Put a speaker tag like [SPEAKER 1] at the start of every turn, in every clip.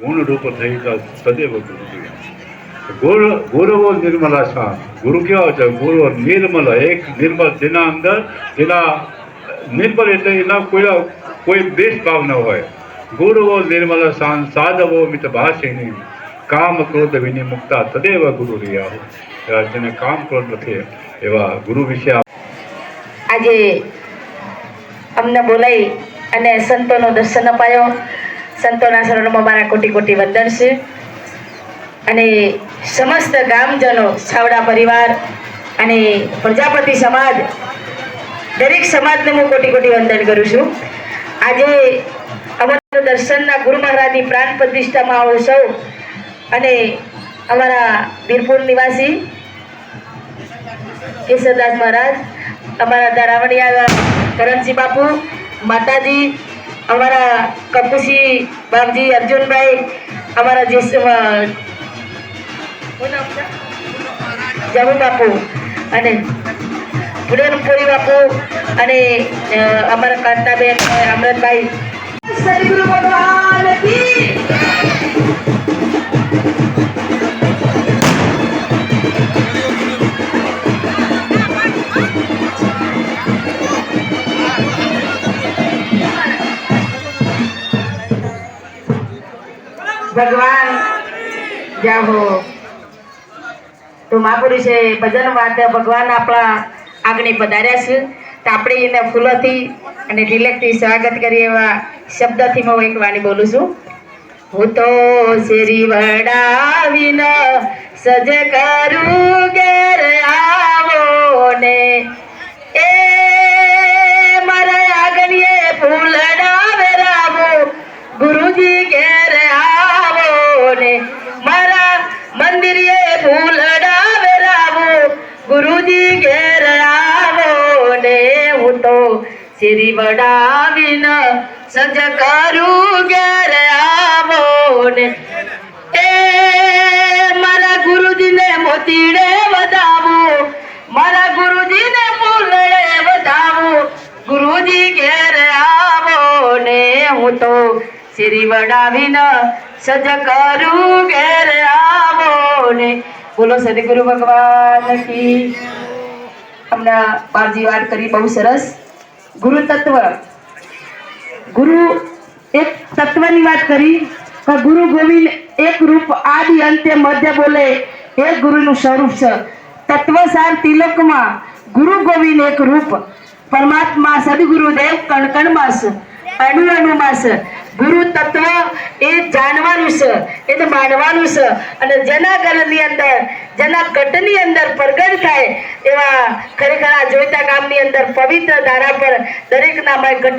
[SPEAKER 1] ગુણ રૂપ થઈ સદૈવ ગુરુ ગુરુ ગુરુઓ નિર્મલા શાન ગુરુ કેવા છે ગુરુ નિર્મલ એક નિર્મલ જેના અંદર જેના નિર્મલ એટલે એના કોઈ કોઈ ભેદભાવ ન હોય ગુરુઓ નિર્મલ શાન સાધવો મિત ભાષિણી કામ ક્રોધ વિનિમુક્તા તદેવ ગુરુ રહ્યા જેને કામ ક્રોધ નથી એવા ગુરુ વિશે
[SPEAKER 2] આજે અમને બોલાવી અને સંતોનો દર્શન અપાયો. સંતોના શરણમાં મારા કોટી કોટી વંદન છે. અને સમસ્ત ગામજનો, છાવડા પરિવાર અને પ્રજાપતિ સમાજ, દરેક સમાજને હું કોટી કોટી વંદન કરું છું. આજે અમારા દર્શનના ગુરુ મહારાજની પ્રાણ પ્રતિષ્ઠામાં આવો સૌ અને અમારા વીરપુર નિવાસી કેશરદાસ મહારાજ, અમારા દારાવણિયા કરણજી બાપુ, માતાજી અમારા કપુસી બાપજી, અર્જુનભાઈ, અમારા જે જમુ બાપુ અને પુરેનપુરી બાપુ અને અમારા કાંતાબેન અમૃતભાઈ સદગુરુ ભગવાન ભગવાન જય હો તો મહાપુરુષે ભજન વાતે ભગવાન આપણા આગળ પધાર્યા છે. તો આપણે એને ફૂલોથી અને તિલકથી સ્વાગત કરીએ એવા શબ્દથી હું એક વાણી બોલું છું. હું તો શેરી વડાવીને સજ કરું ઘેર આવો ને. એ શ્રી વડાવીન સજ કરું ઘેર આવો ને એ મારા ગુરુજીને મોતીડે વધાવું. મારા ગુરુજીને ફૂલડે વધાવું. ગુરુજી ઘેર આવો ને હું તો શ્રી વડાવીન સજ કરું ઘેર આવો ને બોલો સદગુરુ ભગવાન કી. હમણાં બારજી વાત કરી બહુ સરસ. ગુરુ તત્વ ગુરુ એક તત્વની વાત કરી કે ગુરુ ગોવિંદ એક રૂપ આદિ અંતે મધ્ય બોલે, એ ગુરુનું સ્વરૂપ છે. તત્વસાર તિલકમાં ગુરુ ગોવિંદ એક રૂપ, પરમાત્મા સદગુરુદેવ દેવ કણમાં છે અણુ અણુમાં છે. ગુરુ તત્વ એ જાણવાનું છે એ તો માનવાનું છે. અને જેના ઘરની અંદર, જેના કટની અંદર પ્રગટ થાય એવા ખરેખર આ જોઈતા ગામની અંદર પવિત્ર ધારા પર દરેકના માં ગટ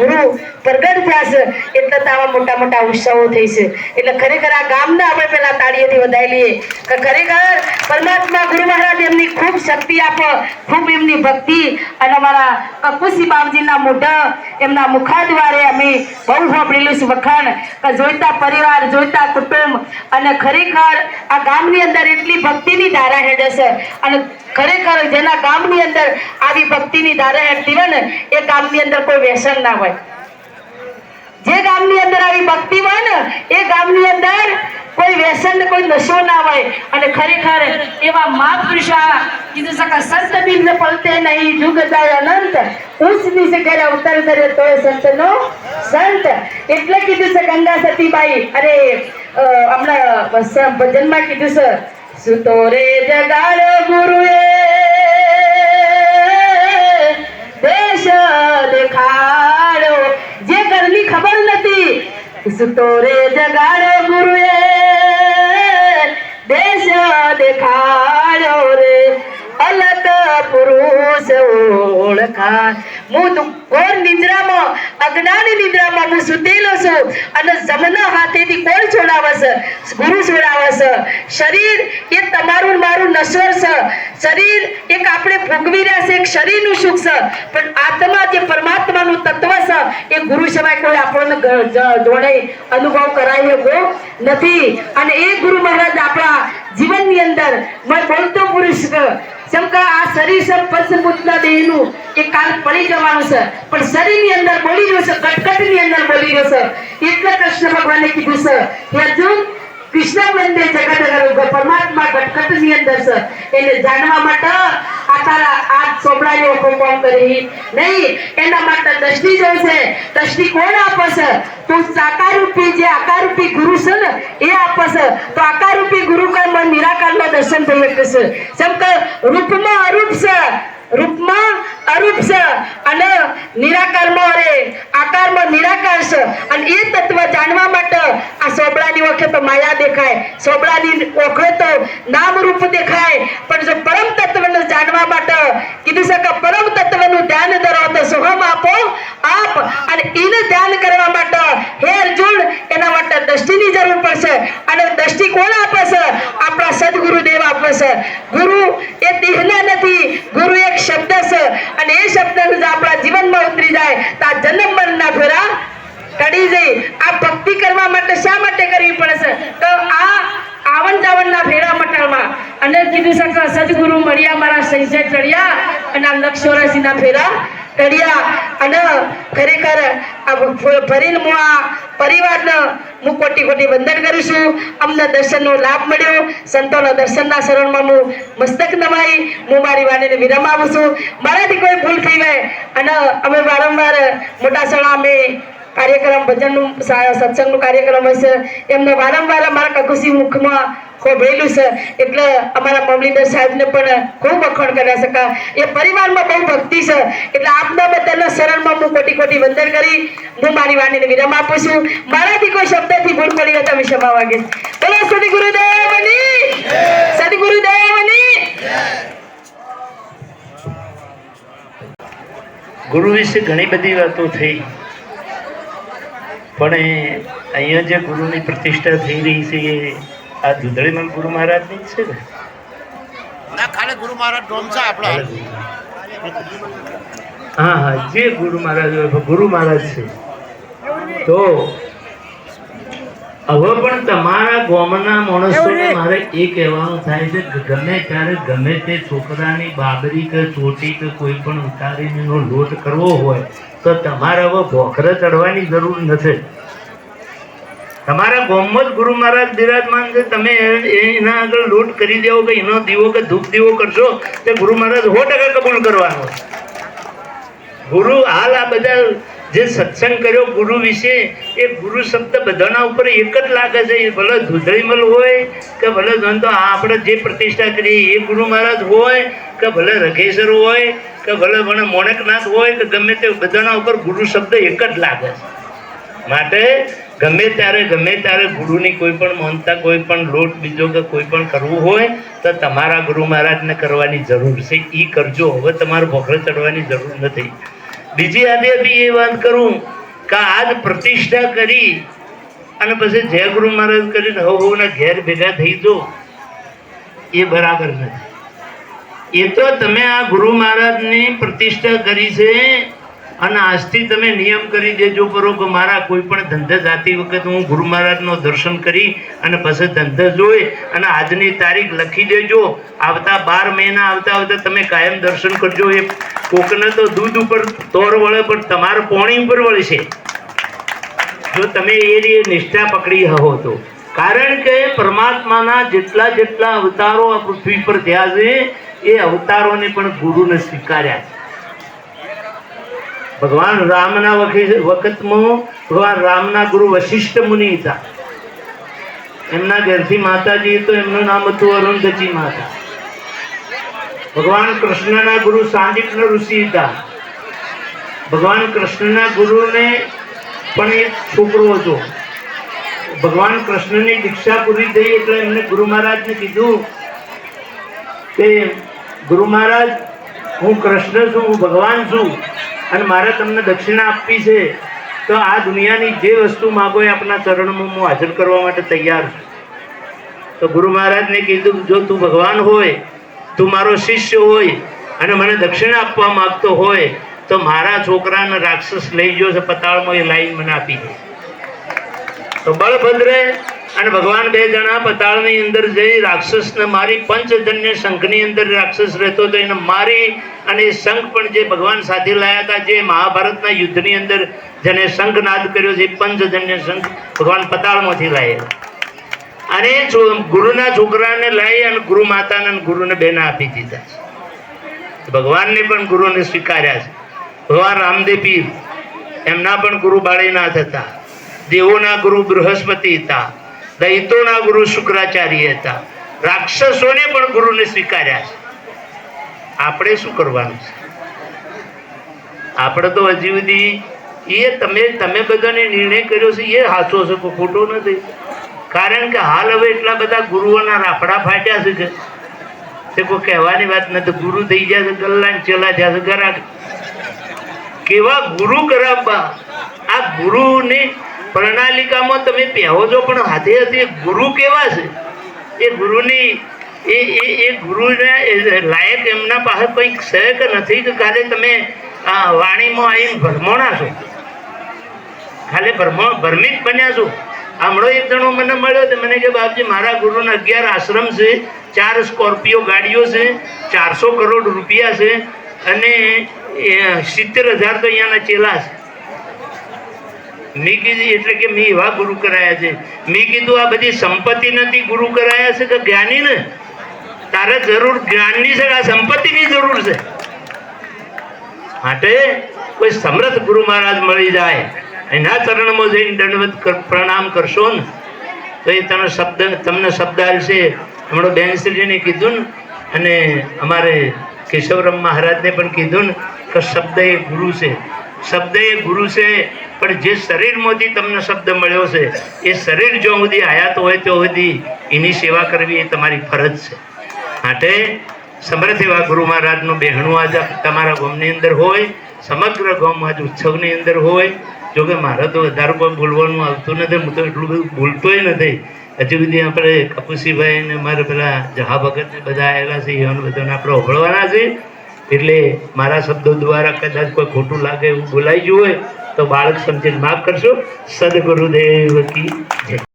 [SPEAKER 2] ગુરુ પ્રગટ થશે એટલે તો આવા મોટા મોટા ઉત્સવો થઈ છે. એટલે ખરેખર આ ગામને આપણે પેલા તાળીએથી વધાવી લઈએ કે ખરેખર પરમાત્મા ગુરુ મહારાજ એમની ખૂબ શક્તિ આપો, ખૂબ એમની ભક્તિ. અને અમારા કકુસી બાપજીના મોઢા એમના મુખા દ્વારે અમે બહુ સાંભળેલું વખાણ કે જોઈતા પરિવાર, જોઈતા કુટુંબ અને ખરેખર આ ગામની અંદર એટલી ભક્તિની ધારા હેડે છે અને ખરેખર જેના ગામની અંદર આવી ભક્તિની ધારા હેડતી હોય ને, એ ગામની અંદર કોઈ વ્યસન ના હોય. જે ગામની અંદર આવી ભક્તિ હોય ને, એ ગામની અંદર કોઈ વ્યસન કોઈ નશો ના હોય અને ખરેખર એવા મહાપુરુષા કીધું સકા સંત બિન પલતે નહીં, જુગ જાય અનંત. ઉચ્ચ નીચે કરે અવતર કરે તો એ સંતનો સંત. એટલે કીધું છે ગંગા સતીબાઈ, અરે હમણાં ભજનમાં કીધું છે સુતો રે જગાડ ગુરુએ દેશ દેખાડો જે ઘરની ખબર નથી સુતો રે જગાડો ગુરુએ મારું નશ્વર છે. શરીર એક આપણે ભોગવી રહ્યા છે એક શરીરનું સુખ છે. પણ આત્મા જે પરમાત્માનું તત્વ છે, એ ગુરુ સિવાય કોઈ આપણને જોડે અનુભવ કરાવી એવો નથી. અને એ ગુરુ મહારાજ આપણા જીવનની અંદર મેં બોલતો પુરુષ જેમ આ શરીર છે પંચભૂતના દેહનું. એ કાલ પડી જવાનું છે. પણ શરીરની અંદર બોલી રહ્યું છે કટકટની અંદર બોલી રહ્યું છે. એટલે કૃષ્ણ ભગવાને કીધું છે કે અર્જુન, કૃષ્ણ બંદે જગત પરમાત્મા કટકટની અંદર છે. એને જાણવા માટે આ તારા આ ચોપડાની કોણ કરી? નહીં, એના માટે દ્રષ્ટિ જોઈશે. દ્રષ્ટિ કોણ આપે છે તું સાકારરૂપી જે આકારરૂપી ગુરુ છે ને, એ આપશે. તો આકારૂપી ગુરુ કઈ મન નિરાકારમાં દર્શન થઈ શકે છે જેમ કે રૂપમાં અરૂપ છે. રૂપમાં અરૂપ છે. અને નિરાકારમાં અરે આકારમાં નિરાકાર અને એ તત્વ જાણવા માટે આ સોબળાની ઓખે તો માયા દેખાય. સોબળાની ઓખે તો નામ રૂપ દેખાય. પણ જો પરમ તત્વને જાણવા માટે કીધું છે કે પરમ તત્વનું ધ્યાન ધરો તો સોહમ આપો આપ. અને એને ધ્યાન કરવા માટે હે અર્જુન, એના માટે દ્રષ્ટિની જરૂર પડશે. અને દ્રષ્ટિ કોણ આપે છે? આપણા સદગુરુદેવ આપે છે. ગુરુ એ દેહના નથી, ગુરુ એક શબ્દ છે. અને એ શબ્દ જો આપણા જીવનમાં ઉતરી જાય, તો આ જન્મ મરણના ફેરા કડી જઈ. આ ભક્તિ કરવા માટે શા માટે કરવી પડે છે? તો આ આવન જાવનના ફેરા મટાળમાં અને કીધું છે સદગુરુ મળ્યા, મારા સંજય ચડ્યા અને આ લક્ષોરાશીના ફેરા ટળ્યા અને ખરેખર આ ફરીને હું આ પરિવારને હું કોટી કોટી વંદન કરું અમને દર્શનનો લાભ મળ્યો. સંતોના દર્શનના શરણમાં હું મસ્તક નમાઈ. હું મારી વાણીને વિરામ છું. મારાથી કોઈ ભૂલ થઈ હોય અને અમે વારંવાર મોટા સણા કાર્યક્રમ, ભજનનું સત્સંગનું કાર્યક્રમ હોય છે. એમને વારંવાર અમારા કકુસી મુખમાં ખોભેલું છે? એટલે અમારા મમલીધર સાહેબને પણ ખૂબ વખાણ કર્યા શકા એ પરિવારમાં બહુ ભક્તિ છે. એટલે આપના બધાના શરણમાં હું કોટી કોટી વંદન કરી હું મારી વાણીને વિરામ આપું છું. મારાથી કોઈ શબ્દથી ભૂલ પડી હોય તમે ક્ષમા વાગે બોલો સદગુરુદેવની! સદગુરુદેવની!
[SPEAKER 3] ગુરુ વિશે ઘણી બધી વાતો થઈ. પણ અહીંયા જે ગુરુની પ્રતિષ્ઠા થઈ રહી છે એ આ દુધળીમાં ગુરુ મહારાજની છે ને?
[SPEAKER 4] ના ખાલી ગુરુ મહારાજ ડોમ છે આપણો.
[SPEAKER 3] હા હા જે ગુરુ મહારાજ હોય, ગુરુ મહારાજ છે. તો હવે પણ તમારા ગામના માણસોને મારે એ કહેવાનું થાય છે કે ગમે ત્યારે ગમે તે છોકરાની બાબરી કે ચોટી કે કોઈ પણ ઉતારીને લોટ કરવો હોય તો તમારે હવે ભોખરે ચડવાની જરૂર નથી. તમારા ગામમાં ગુરુ મહારાજ બિરાજમાન છે, તમે એના આગળ લોટ કરી દેવો કે એનો દીવો કે ધૂપ દીવો કરશો, તે ગુરુ મહારાજ સો ટકા કબૂલ કરવાનો. ગુરુ હાલ આ બધા જે સત્સંગ કર્યો ગુરુ વિશે, એ ગુરુ શબ્દ બધાના ઉપર એક જ લાગે છે ભલે ધુધળીમલ હોય કે ભલે ધન તો આપણે જે પ્રતિષ્ઠા કરીએ, એ ગુરુ મહારાજ હોય કે ભલે રઘેશ્વર હોય કે ભલે ભલે મોણકનાથ હોય કે ગમે તે બધાના ઉપર ગુરુ શબ્દ એક જ લાગે છે. માટે ગમે ત્યારે ગમે ત્યારે ગુરુની કોઈ પણ મહંતા કોઈ પણ લોટ બીજો કે કોઈ પણ કરવું હોય, તો તમારા ગુરુ મહારાજને કરવાની જરૂર છે. એ કરજો. હવે તમારે ભોખરે ચડવાની જરૂર નથી. બીજી આજે બી એ વાત કરું કે આજ પ્રતિષ્ઠા કરી અને પછી જય ગુરુ મહારાજ કરીને હવ હવના ઘેર ભેગા થઈ જો, એ બરાબર નથી. એ તો તમે આ ગુરુ મહારાજની પ્રતિષ્ઠા કરી છે અને આજથી તમે નિયમ કરી દેજો કરો કે મારા કોઈ પણ ધંધે જાતી વખત હું ગુરુ મહારાજનો દર્શન કરી અને પછી ધંધે જોઈ અને આજની તારીખ લખી દેજો. આવતા બાર મહિના આવતા આવતા તમે કાયમ દર્શન કરજો. એ કોકને તો દૂધ ઉપર તોર વળે, પણ તમારે પોણી ઉપર વળે છે જો તમે એ રીતે નિષ્ઠા પકડી હો તો. કારણ કે પરમાત્માના જેટલા જેટલા અવતારો આ પૃથ્વી પર થયા છે, એ અવતારોને પણ ગુરુને સ્વીકાર્યા છે. ભગવાન રામના વખત વખતમાં ભગવાન રામના ગુરુ વશિષ્ઠ મુનિ હતા. એમના ઘરથી માતાજી તો એમનું નામ હતું અરુંધજી માતા. ભગવાન કૃષ્ણના ગુરુ સાંદીપના ઋષિ હતા. ભગવાન કૃષ્ણના ગુરુને પણ એક છોકરો હતો. ભગવાન કૃષ્ણની દીક્ષા પૂરી થઈ એટલે એમને ગુરુ મહારાજને કીધું કે, ગુરુ મહારાજ, હું કૃષ્ણ છું, હું ભગવાન છું. અને મારે તમને દક્ષિણા આપવી છે, તો આ દુનિયાની જે વસ્તુ માગો એ આપણા ચરણમાં હું હાજર કરવા માટે તૈયાર છું. તો ગુરુ મહારાજને કીધું, જો તું ભગવાન હોય, તું મારો શિષ્ય હોય અને મને દક્ષિણા આપવા માગતો હોય, તો મારા છોકરાને રાક્ષસ લઈ ગયો છે, પતાળમાં એ લાઈન મને આપી દે. તો બળભદ્રે અને ભગવાન બે જણા પતાળની અંદર જઈ રાક્ષસને મારી, પંચજન્ય શંખની અંદર રાક્ષસ રહેતો હતો એને મારી અને શંખ પણ જે ભગવાન સાથે લાયા હતા, જે મહાભારતના યુદ્ધની અંદર જેને શંખનાદ કર્યો છે પંચજન્ય શંખ ભગવાન પતાળમાંથી લાયા. અને ગુરુના છોકરાને લાવી અને ગુરુ માતાને અને ગુરુને બેના આપી દીધા છે. ભગવાનને પણ ગુરુને સ્વીકાર્યા છે. ભગવાન રામદેવ એમના પણ ગુરુ બાળીનાથ હતા દેવોના ગુરુ બૃહસ્પતિ હતા. દૈતોના ગુરુ શુક્રાચાર્ય હતા. રાક્ષસોને પણ ગુરુને સ્વીકાર્યા છે. આપણે શું કરવાનું છે? આપણે તો હજી સુધી એ તમે તમે બધાને નિર્ણય કર્યો છે એ સાચો છે, કોઈ ખોટો નથી. કારણ કે હાલ હવે એટલા બધા ગુરુઓના રાફડા ફાટ્યા છે કે તે કોઈ કહેવાની વાત નથી. ગુરુ થઈ છે ગલ્લા ને ચેલા છે ગરાક કેવા ગુરુ કરાવવા? આ ગુરુની પ્રણાલિકામાં તમે પહેવો છો, પણ હાથે હાથે ગુરુ કેવા છે? એ ગુરુની, એ એ એ ગુરુને લાયક એમના પાસે કંઈક છે કે નથી કે કાલે તમે વાણીમાં આવીને ભરમોણા છો? ખાલી ભરમો ભરમિત બન્યા છો? હમણો એક જણો મને મળ્યો તો મને કે, બાપજી, મારા ગુરુના અગિયાર આશ્રમ છે, ચાર સ્કોર્પિયો ગાડીઓ છે, ચારસો કરોડ રૂપિયા છે અને સિત્તેર હજાર તો અહીંયાના ચેલા છે. મેં કીધું એટલે કે મેં એવા ગુરુ કરાયા છે. મેં કીધું આ બધી સંપત્તિ નથી ગુરુ કરાયા છે કે જ્ઞાની ને? તારે જરૂર જ્ઞાનની છે આ સંપત્તિની જરૂર છે? માટે કોઈ સમર્થ ગુરુ મહારાજ મળી જાય, એના ચરણમાં જઈને દંડવત પ્રણામ કરશો ને, તો એ તને શબ્દ, તમને શબ્દ આવશે હમણાં બેનશ્રીને કીધું ને, અને અમારે કેશવરામ મહારાજને પણ કીધું ને, કે શબ્દ એ ગુરુ છે. શબ્દ એ ગુરુ છે, પણ જે શરીરમાંથી તમને શબ્દ મળ્યો છે, એ શરીર જો સુધી આયાત હોય તો સુધી એની સેવા કરવી એ તમારી ફરજ છે. માટે સમર્થ એવા ગુરુ મહારાજનું બહેણું આજ તમારા ગામની અંદર હોય, સમગ્ર ગામ આજ ઉત્સવની અંદર હોય. જો કે મારે તો વધારે કોઈ બોલવાનું આવતું નથી, હું તો એટલું બધું બોલતોય નથી. હજુ સુધી આપણે કપુસીભાઈ ને અમારે પેલા જહા ભગત બધા આવેલા છે, એવાનું બધાને આપણે ઓગળવાના છે. એટલે મારા શબ્દો દ્વારા કદાચ કોઈ ખોટું લાગે એવું બોલાઈ ગયું હોય, તો બાળક સમજીને માફ કરશો. સદગુરુદેવ કી જય.